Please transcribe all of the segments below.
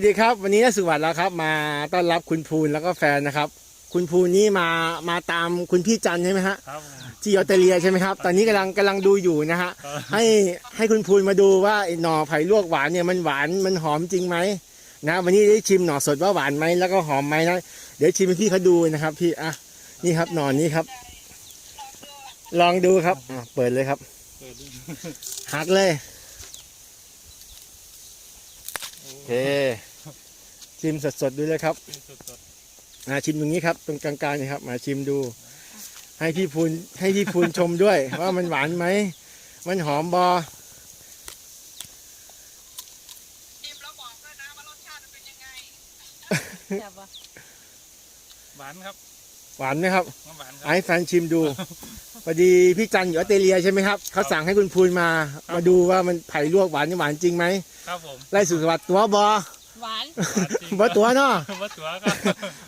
วัสดีครับ วันนี้นักสุวัสดิ์แล้วครับ มาต้อนรับคุณภูนแล้วก็แฟนนะครับ คุณภูนนี่มามาตามคุณพี่จันใช่ไหมฮะครับ ที่ออสเตรเลียใช่ไหมครับ ตอนนี้กำลังกำลังดูอยู่นะฮะครับให้ให้คุณภูนมาดูว่าไอ้หน่อไผ่ลวกหวานเนี่ยมันหวานมันหอมจริงไหมนะ วันนี้ได้ชิมหน่อสดว่าหวานไหมแล้วก็หอมไหมนะเดี๋ยวชิมให้พี่เขาดูนะครับ พี่อะนี่ครับหน่อนี้ครับ ลองดูครับอะเปิดเลยครับเปิดดูหักเลยโอเค ชิมสดๆดูเลยครับสดสดมาชิมตรงนี้ครับตรงกลางๆนี่ครับ มาชิมดู ให้พี่พูนให้พี่พูนชมด้วย ว่ามันหวานไหมมันหอมบอชิมแล้วบอกด้วยนะว่ารสชาติมันเป็นยังไงแบบว่าหวานครับ หวานไหมครับหวานครัให้แฟนชิมดูพอดีพี่จันอยู่ออสเตรเลียใช่ไหมครับเขาสั่งให้คุณพูนมา มาดูว่ามันไผ่ลวกหวานนี่หวานจริงไหมครับผมไล่สุขวัตตัวบอ หวานหวานจริงบอตัวเนาะว่าตัวครับ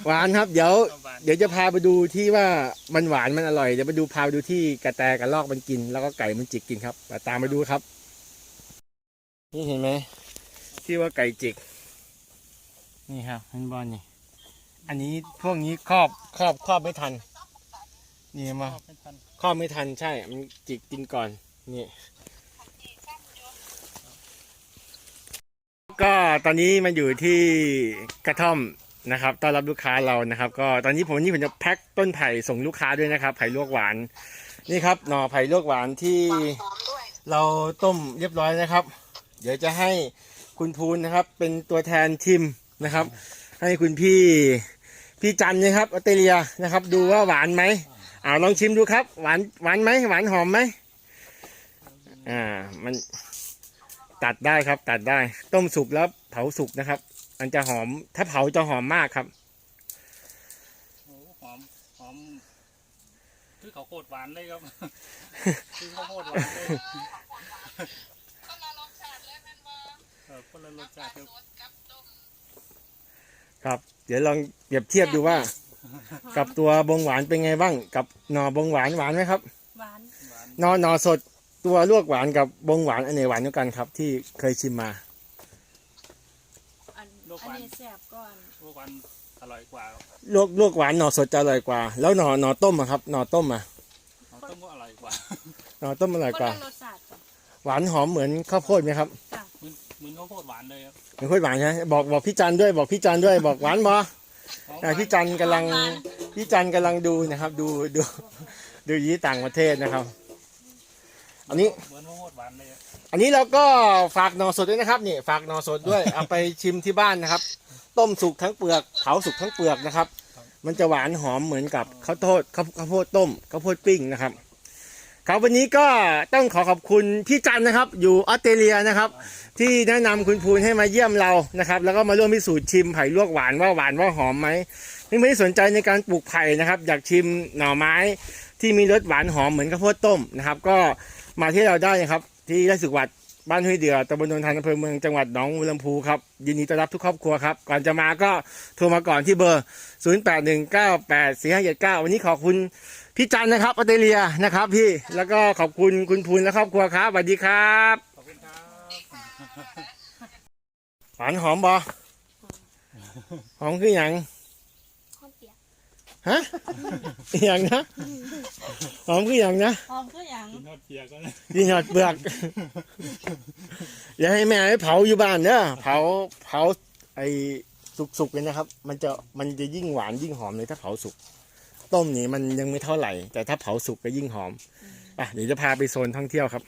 หวานครับ เดี๋ยวหวานเดี๋ยวจะพาไปดูที่ว่ามันหวานมันอร่อยเดี๋ยวไปดูพาไปดูที่กระแตกระลอกมันกิน แล้วก็ไก่มันจิกกินครับไปตามไปดูครับ นี่เห็นไหมที่ว่าไก่จิก นี่ครับเห็นบอลนี่อันนี้พวกนี้ครอบครอบครอบไม่ทัน นี่มาชอบเป็นพันครอบไม่ทันใช่มันจิกกินก่อนนี่ ก็ตอนนี้มันอยู่ที่กระท่อมนะครับต้อนรับลูกค้าเรานะครับ ก็ตอนนี้ผมวันนี้ผมจะแพ็คต้นไผ่ส่งลูกค้าด้วยนะครับ ไผ่ลวกหวาน นี่ครับหน่อไผ่ลวกหวานที่เราต้มเรียบร้อยนะครับ เดี๋ยวจะให้คุณภูนนะครับ เป็นตัวแทนทีมนะครับ ให้คุณพี่พี่จันนะครับออสเตรเลียนะครับ ดูว่าหวานไหมอ่าลองชิมดูครับ หวานหวานไหมหวานหอมไหมอ่ามัน ตัดได้ครับ ตัดได้ ต้มสุกแล้วเผาสุกนะครับ มันจะหอม ถ้าเผาจะหอมมากครับโอ้หอมหอมคือเขาวโคตรหวานเลยครับคือข้าวโพดหวานเลยก็ละรสชาติเลยแม่นว่าเออคนละรสชาติครับสดกับต้มครับ เดี๋ยวลองเปรียบเทียบดูว่า กับตัวบงหวานเป็นไงบ้าง กับหน่อบงหวานหวานไหมครับ หวานหวานหนอหนอสด ตัวลวกหวานกับบงหวานอันไหนหวานกว่ากันครับ ที่เคยชิมมา อันอันนี้แซ่บก่อนพวกหวานอร่อยกว่าครับลวกลวกหวานหนอสดจะอร่อยกว่า แล้วหนอหนอต้มอะครับหนอต้มอะน้ำต้มก็อร่อยกว่าหนอต้มอร่อยคนกว่าละรสชาติจ้ะหวานหอมเหมือนข้าวโพดไหมครับจ้ะเหมือนเหมือนข้าวโพดหวานเลยครับเหมือนข้าวโพดหวานใช่ไหมบอกบอกพี่จันด้วยบอกพี่จันด้วยบอกหวานบอหอมอะพี่จันกำลังพี่จันกำลังดูนะครับ ดูดูดูอยี่ต่างประเทศนะครับ อันนี้เหมือนข้าวโพดหวานเลยครับอันนี้เราก็ฝากหนอสดด้วยนะครับนี่ฝากหนอสดด้วยเอาไปชิมที่บ้านนะครับ ต้มสุกทั้งเปลือกเผาสุกทั้งเปลือกนะครับ มันจะหวานหอมเหมือนกับข้าวโพดข้าวข้าวโพดต้มข้าวโพดปิ้งนะครับครับวันนี้ก็ต้องขอขอบคุณพี่จันนะครับ อยู่ออสเตรเลียนะครับ ที่แนะนำคุณภูนให้มาเยี่ยมเรานะครับ แล้วก็มาร่วมพิสูจน์ชิมไผ่ลวกหวานว่าหวานว่าหอมไหมนี่ไม่ได้สนใจในการปลูกไผ่นะครับ อยากชิมหน่อไม้ ที่มีรสหวานหอมเหมือนข้าวโพดต้มนะครับ ก็มาที่เราได้นะครับ ที่ไร่สุขวัดบ้านห้วยเดือตำบลนนทานอำเภอเมืองจังหวัดหนองบัวลำพูครับยินดีต้อนรับทุกครอบครัวครับ ก่อนจะมาก็โทรมาก่อนที่เบอร์ 0819845579 วันนี้ขอบคุณพี่จันนะครับออสเตรเลียนะครับ พี่แล้วก็ขอบคุณคุณพูนและครอบครัวครับสวัสดีครับขอบคุณครับหวานหอมบอหอมคืออย่างหอมเปียกฮะอหย่างนะห อมคืออย่างนะหอมคืออย่างกินทอดเพียก็เลยดีหยอดเปลือกอย่าให้แม่ให้เผาอยู่บ้านเนอะเผาเผาไอ้สุกๆเลยนะครับ มันจะมันจะยิ่งหวานยิ่งหอมเลยถ้าเผาสุก ต้มนี่มันยังไม่เท่าไหร่ แต่ถ้าเผาสุกก็ยิ่งหอมอะเดี๋ยวจะพาไปโซนท่องเที่ยวครับ